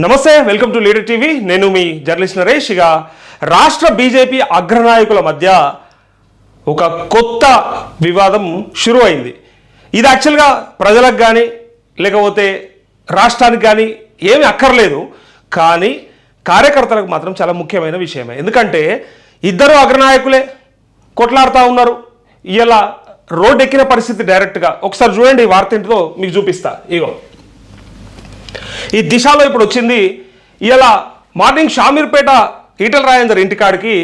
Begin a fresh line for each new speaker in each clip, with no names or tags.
నమస్తే welcome to leader TV. నేను మీ journalist Naresh. ఇక రాష్ట్ర బీజేపీ అగ్రనాయకుల మధ్య ఒక కొత్త వివాదం షురు అయింది ఇది యాక్చువల్గా ప్రజలకు కానీ లేకపోతే రాష్ట్రానికి కానీ ఏమీ అక్కర్లేదు. కానీ కార్యకర్తలకు మాత్రం చాలా ముఖ్యమైన విషయమే. ఎందుకంటే ఇద్దరు అగ్రనాయకులే కొట్లాడుతూ ఉన్నారు. ఇలా రోడ్డు ఎక్కిన పరిస్థితి డైరెక్ట్గా ఒకసారి చూడండి ఈ వార్త ఏంటిదో మీకు చూపిస్తా. ఇగో. ఈ దిశలో ఇప్పుడు వచ్చింది. ఇలా మార్నింగ్ షామీర్పేట ఈటల రాజేందర్ ఇంటికాడికి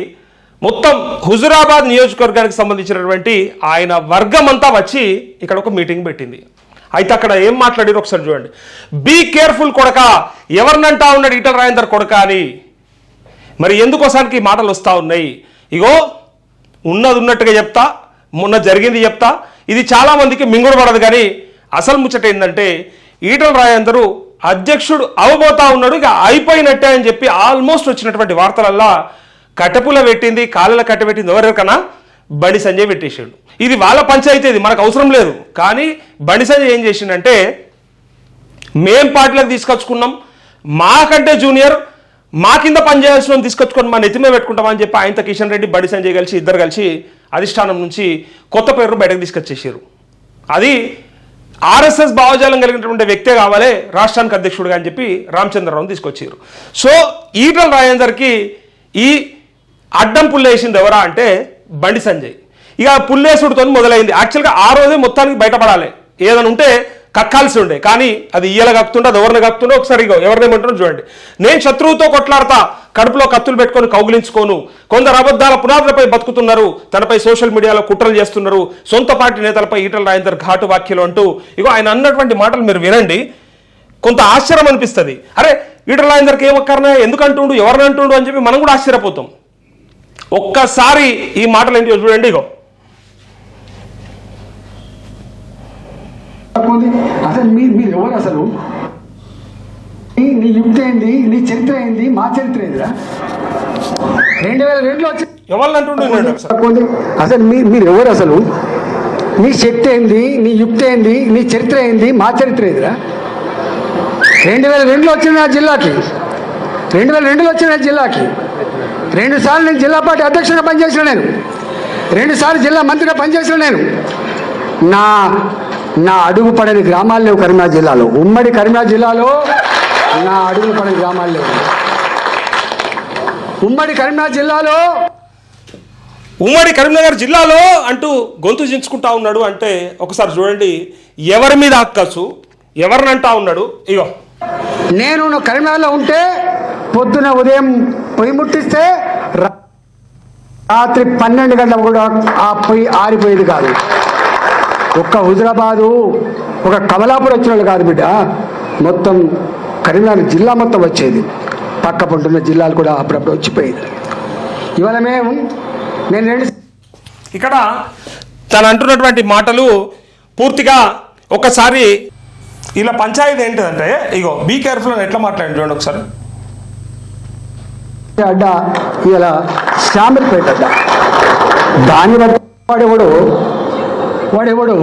మొత్తం హుజురాబాద్ నియోజకవర్గానికి సంబంధించినటువంటి ఆయన వర్గం అంతా వచ్చి ఇక్కడ ఒక మీటింగ్ పెట్టింది. అయితే అక్కడ ఏం మాట్లాడారు ఒకసారి చూడండి. బీ కేర్ఫుల్ కొడక ఎవరినంటా ఉన్నాడు ఈటల రాజేందర్ కొడక అని. మరి ఎందుకోసానికి మాటలు వస్తూ ఉన్నాయి? ఇగో ఉన్నది ఉన్నట్టుగా చెప్తా మొన్న జరిగింది చెప్తా. ఇది చాలామందికి మింగుడు పడదు కానీ అసలు ముచ్చట ఏంటంటే ఈటల రాయందరూ అధ్యక్షుడు అవబోతా ఉన్నాడు. ఇక అయిపోయినట్టే అని చెప్పి ఆల్మోస్ట్ వచ్చినటువంటి వార్తలల్లా కటపుల పెట్టింది కాళ్ళ కట్ట పెట్టింది ఎవరెవరికన్నా? బండి సంజయ్ పెట్టేసాడు. ఇది వాళ్ళ పంచాయతీ ఇది మనకు అవసరం లేదు. కానీ బండి సంజయ్ ఏం చేసిండంటే మేం పార్టీలకు తీసుకొచ్చుకున్నాం మాకంటే జూనియర్ మా కింద పనిచేయాల్సిన తీసుకొచ్చుకొని మా నెత్తిమే పెట్టుకుంటామని చెప్పి ఆయనతో కిషన్ రెడ్డి బడి సంజయ్ కలిసి ఇద్దరు కలిసి అధిష్టానం నుంచి కొత్త పేరు బయటకు తీసుకొచ్చేసారు అది ఆర్ఎస్ఎస్ భావజాలం కలిగినటువంటి వ్యక్తే కావాలి రాష్ట్రానికి అధ్యక్షుడుగా అని చెప్పి రామచంద్రరావును తీసుకొచ్చారు సో ఈటల రాజేందర్కి ఈ అడ్డం పుల్లేసింది ఎవరా అంటే బండి సంజయ్. ఇక పుల్లేసుడితో మొదలైంది. యాక్చువల్గా ఆ రోజే మొత్తానికి బయటపడాలి. ఏదైనా ఉంటే కక్కాల్సి ఉండే. కానీ అది ఇయ్యల కక్కుతుండే అది ఎవరిని కక్కుతుండే ఒకసారి ఇగో చూడండి. నేను శత్రువుతో కొట్లాడతా కడుపులో కత్తులు పెట్టుకొని కౌగిలించుకోను. కొందరు అబద్ధాల పునాదులపై బతుకుతున్నారు తనపై సోషల్ మీడియాలో కుట్రలు చేస్తున్నారు. సొంత పార్టీ నేతలపై ఈటల రాజేందర్ ఘాటు వ్యాఖ్యలు అంటూ ఇగో ఆయన అన్నటువంటి మాటలు మీరు వినండి. కొంత ఆశ్చర్యం అనిపిస్తుంది. అరే ఈటల రాజేందర్కి ఏం అక్కరనే ఎందుకు అంటుండు ఎవరిని అంటుండు అని చెప్పి మనం కూడా ఆశ్చర్యపోతాం. ఒక్కసారి ఈ మాటలు ఏంటి చూడండి ఇగో.
కాకపోతే అసలు మీరు మీరు ఎవరు అసలు? నీ- యుక్తి ఏంది? నీ చరిత్ర ఏంది? మా చరిత్ర ఏందిరా? రెండు వేల రెండులో వచ్చి. కాకపోతే అసలు? మీరు మీరు ఎవరు అసలు? నీ శక్తి ఏంది? నీ యుక్తి ఏంది? నీ చరిత్ర ఏంది? మా చరిత్ర ఏందిరా? రెండు వేల రెండులో వచ్చిన నా జిల్లాకి. రెండు వేల రెండులో వచ్చిన నా జిల్లాకి. రెండు సార్లు నేను జిల్లా పార్టీ అధ్యక్షుడిగా పనిచేసిన నేను. రెండు సార్లు జిల్లా మంత్రిగా పనిచేసిన నేను. నా నా అడుగు పడని గ్రామాలు లేవు కరీంనగర్ జిల్లాలో. ఉమ్మడి కరీంనగర్ జిల్లాలో నా అడుగు పడని గ్రామాలు లేవు. ఉమ్మడి కరీంనగర్ జిల్లాలో
ఉమ్మడి కరీంనగర్ జిల్లాలో అంటూ గొంతు చించుకుంటా ఉన్నాడు అంటే ఒకసారి చూడండి. ఎవరి మీద అక్కసు ఎవరిని అంటా ఉన్నాడు? ఇగో.
నేను కరీంనగర్లో ఉంటే పొద్దున ఉదయం పొయ్యి ముట్టిస్తే రాత్రి పన్నెండు గంటలకు కూడా ఆ పొయ్యి ఆరిపోయేది కాదు. ఒక్క హుజరాబాదు ఒక కమలాపూర్ వచ్చిన వాళ్ళు కాదు బిడ్డ. మొత్తం కరీంనగర్ జిల్లా మొత్తం వచ్చేది. పక్క పంటున్న జిల్లాలు కూడా అప్పుడప్పుడు వచ్చిపోయేది. ఇవాళ మేము నేను రెండు
ఇక్కడ తను అంటున్నటువంటి మాటలు పూర్తిగా ఒకసారి ఇలా పంచాయతీ ఏంటిదంటే ఇగో బీ కేర్ఫుల్ అని ఎట్లా మాట్లాడి చూడండి ఒకసారి.
అడ్డ ఇలా శామిర్పేట అడ్డ. దాన్ని బట్టి వాడెవడు వాడెవడు?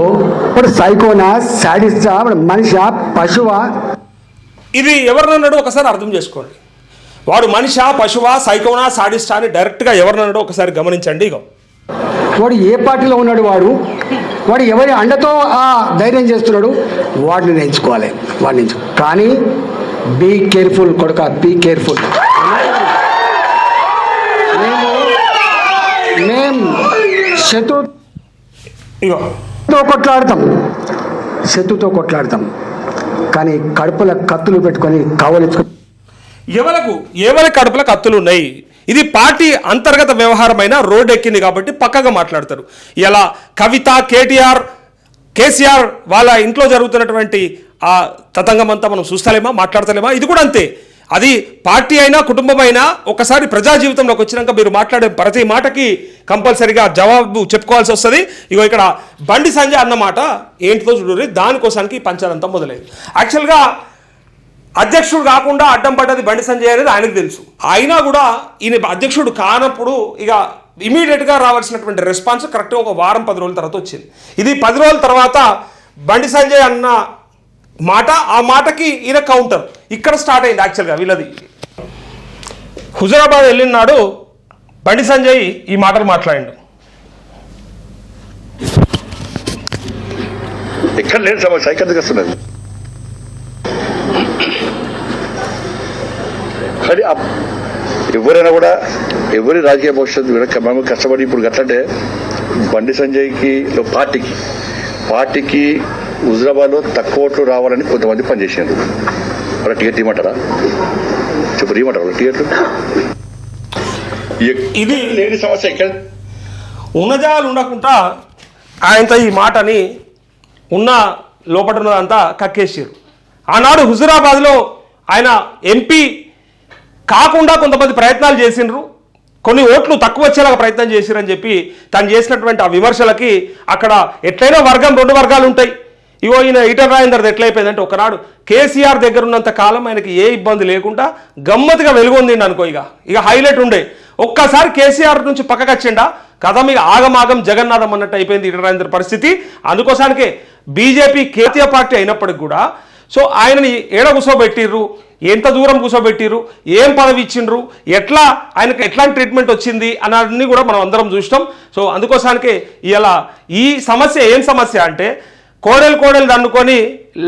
వాడు సైకోనా సాడిస్టా వాడు మనిషా పశువా?
ఇది ఎవరినన్నాడు ఒకసారి అర్థం చేసుకోండి. వాడు మనిషా పశువా సైకోనా సాడిస్టా అని డైరెక్ట్గా ఎవరినన్నాడో ఒకసారి గమనించండి ఇగో.
వాడు ఏ పార్టీలో ఉన్నాడు వాడు? వాడు ఎవరి అండతో ఆ ధైర్యం చేస్తున్నాడు? వాడిని ఎంచుకోవాలి వాడిని ఎంచు కానీ బీ కేర్ఫుల్ కొడుక బీ కేర్ఫుల్ మేము మేము శత్రు
ఇగో.
కొట్లాడతాం. శత్రుతో కొట్లాడతాం. కానీ కడుపుల కత్తులు పెట్టుకొని కవలించుకొని
ఎవలకు? ఎవరి కడుపుల కత్తులు ఉన్నాయి? ఇది పార్టీ అంతర్గత వ్యవహారమైన రోడ్ ఎక్కింది కాబట్టి పక్కగా మాట్లాడతారు. ఇలా కవిత కేటీఆర్ కేసీఆర్ వాళ్ళ ఇంట్లో జరుగుతున్నటువంటి ఆ తతంగం అంతా మనం చూస్తలేమా? మాట్లాడతలేమా? ఇది కూడా అంతే. అది పార్టీ అయినా కుటుంబం అయినా ఒకసారి ప్రజా జీవితంలోకి వచ్చినాక మీరు మాట్లాడే ప్రతి మాటకి కంపల్సరిగా జవాబు చెప్పుకోవాల్సి వస్తుంది. ఇగో ఇక్కడ బండి సంజయ్ అన్నమాట ఏంటితో ఏంటిదో దానికోసానికి పంచాలంతా మొదలైంది. యాక్చువల్గా అధ్యక్షుడు కాకుండా అడ్డం పడ్డది బండి సంజయ్ అనేది ఆయనకు తెలుసు. అయినా కూడా ఈయన అధ్యక్షుడు కానప్పుడు ఇక ఇమీడియట్గా రావాల్సినటువంటి రెస్పాన్స్ కరెక్ట్గా ఒక వారం పది రోజుల తర్వాత వచ్చింది. ఇది పది రోజుల తర్వాత బండి సంజయ్ అన్న మాట ఆ మాటకి ఈయన కౌంటర్ ఇక్కడ స్టార్ట్ అయింది యాక్చువల్గా వీళ్ళది. హుజరాబాద్ వెళ్ళిన నాడు బండి సంజయ్ ఈ మాటలు మాట్లాడిండు.
ఎక్కడ లేదు సార్ ఇక్కడ ఎందుకు కానీ ఎవరైనా కూడా ఎవరి రాజకీయ భవిష్యత్తు కూడా మేము కష్టపడి ఇప్పుడు గట్లంటే బండి సంజయ్కి పార్టీకి. పార్టీకి హుజరాబాద్లో తక్కువ ఓట్లు రావాలని కొంతమంది పనిచేసారు వాళ్ళ టికెట్ ఇవ్వమంటారా? చెప్పు ఇవ్వమంటారా టికెట్లు?
ఇది
లేని సమస్య
ఉన్నజాలు ఉండకుండా ఆయనతో ఈ మాటని ఉన్న లోపట ఉన్నదంతా కక్కేసారు ఆనాడు హుజురాబాద్లో ఆయన ఎంపీ కాకుండా కొంతమంది ప్రయత్నాలు చేసిండ్రు. కొన్ని ఓట్లు తక్కువ వచ్చేలాగా ప్రయత్నం చేసిరని చెప్పి తను చేసినటువంటి ఆ విమర్శలకి అక్కడ ఎట్లయినా వర్గం రెండు వర్గాలు ఉంటాయి. ఇగో ఈయన ఈటల రాజేందర్ ఎట్లయిపోయిందంటే ఒకనాడు కేసీఆర్ దగ్గర ఉన్నంత కాలం ఆయనకి ఏ ఇబ్బంది లేకుండా గమ్మత్తుగా వెలుగొందిండి అనుకో ఇక ఇక హైలైట్ ఉండే. ఒక్కసారి కేసీఆర్ నుంచి పక్కకు వచ్చిండా? కథ మీకు ఆగమాగం జగన్నాథం అన్నట్టు అయిపోయింది ఈటర్ రాజేందర్ పరిస్థితి. అందుకోసానికే బీజేపీ కేతీయ పార్టీ అయినప్పటికి కూడా సో ఆయనని ఏడ కూర్చోబెట్టిర్రు ఎంత దూరం కూర్చోబెట్టిర్రు ఏం పదవి ఇచ్చిండ్రు? ఎట్లా ఆయనకు ఎట్లాంటి ట్రీట్మెంట్ వచ్చింది? అన్నీ కూడా మనం అందరం చూసినాం. సో అందుకోసానికే ఇలా ఈ సమస్య ఏం సమస్య అంటే కోడలు కోడలు దన్నుకొని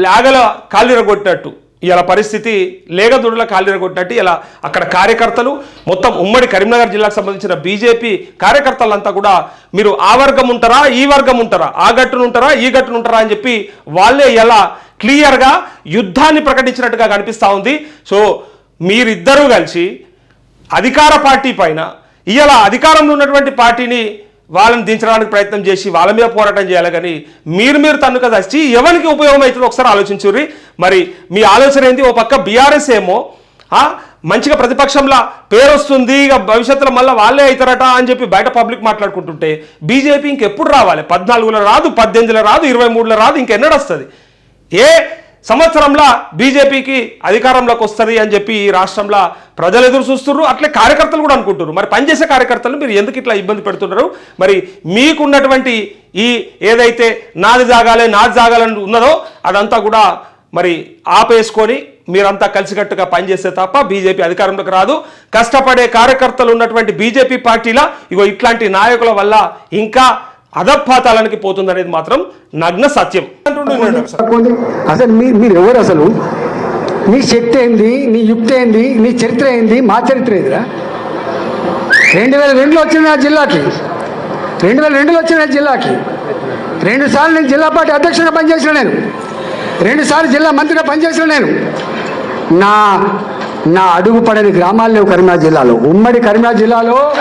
లాగల కాలిరగొట్టినట్టు ఇలా పరిస్థితి లేగదుడుల కాలిరగొట్టినట్టు ఇలా అక్కడ కార్యకర్తలు మొత్తం ఉమ్మడి కరీంనగర్ జిల్లాకు సంబంధించిన బీజేపీ కార్యకర్తలంతా కూడా మీరు ఆ వర్గం ఉంటారా ఈ వర్గం ఉంటారా ఆ గట్టును ఉంటారా ఈ గట్టును ఉంటారా అని చెప్పి వాళ్ళే ఎలా క్లియర్గా యుద్ధాన్ని ప్రకటించినట్టుగా కనిపిస్తూ ఉంది. సో మీరిద్దరూ కలిసి అధికార పార్టీ పైన ఇలా అధికారంలో ఉన్నటువంటి పార్టీని వాళ్ళని దించడానికి ప్రయత్నం చేసి వాళ్ళ మీద పోరాటం చేయాలి కానీ మీరు మీరు తన్ను కదా వచ్చి ఎవరికి ఉపయోగం అవుతుందో ఒకసారి ఆలోచించుర్రి. మరి మీ ఆలోచన ఏంది? ఓ పక్క బీఆర్ఎస్ ఏమో మంచిగా ప్రతిపక్షంలో పేరు వస్తుంది ఇక భవిష్యత్తులో మళ్ళీ వాళ్ళే అవుతారట అని చెప్పి బయట పబ్లిక్ మాట్లాడుకుంటుంటే బీజేపీ ఇంకెప్పుడు రావాలి? పద్నాలుగులో రాదు పద్దెనిమిదిలో రాదు ఇరవై మూడులో రాదు ఇంకెన్నడొస్తుంది? ఏ సంవత్సరంలో బీజేపీకి అధికారంలోకి వస్తుంది అని చెప్పి ఈ రాష్ట్రంలో ప్రజలు ఎదురు చూస్తున్నారు. అట్లే కార్యకర్తలు కూడా అనుకుంటున్నారు. మరి పనిచేసే కార్యకర్తలు మీరు ఎందుకు ఇట్లా ఇబ్బంది పెడుతున్నారు? మరి మీకున్నటువంటి ఈ ఏదైతే నాది జాగాలే నాది జాగాలని ఉన్నదో అదంతా కూడా మరి ఆపేసుకొని మీరంతా కలిసికట్టుగా పనిచేస్తే తప్ప బీజేపీ అధికారంలోకి రాదు. కష్టపడే కార్యకర్తలు ఉన్నటువంటి బీజేపీ పార్టీలో ఇగో ఇట్లాంటి నాయకుల వల్ల ఇంకా అధపాతాలనికి పోతుందనేది మాత్రం నగ్న సత్యం.
అసలు మీ మీరు ఎవరు అసలు? నీ శక్తి ఏంది? నీ యుక్తి ఏంది? నీ చరిత్ర ఏంది? మా చరిత్ర ఏదిరా? రెండు వేల రెండులో వచ్చిన నా జిల్లాకి. రెండు వేల రెండులో వచ్చిన నా జిల్లాకి. రెండు సార్లు నేను జిల్లా పార్టీ అధ్యక్షుడిగా పనిచేసిన నేను. రెండు సార్లు జిల్లా మంత్రిగా పనిచేసిన నేను. నా నా అడుగు పడని గ్రామాలు లేవు కరీంనగర్ జిల్లాలో. ఉమ్మడి కరీంనగర్ జిల్లాలో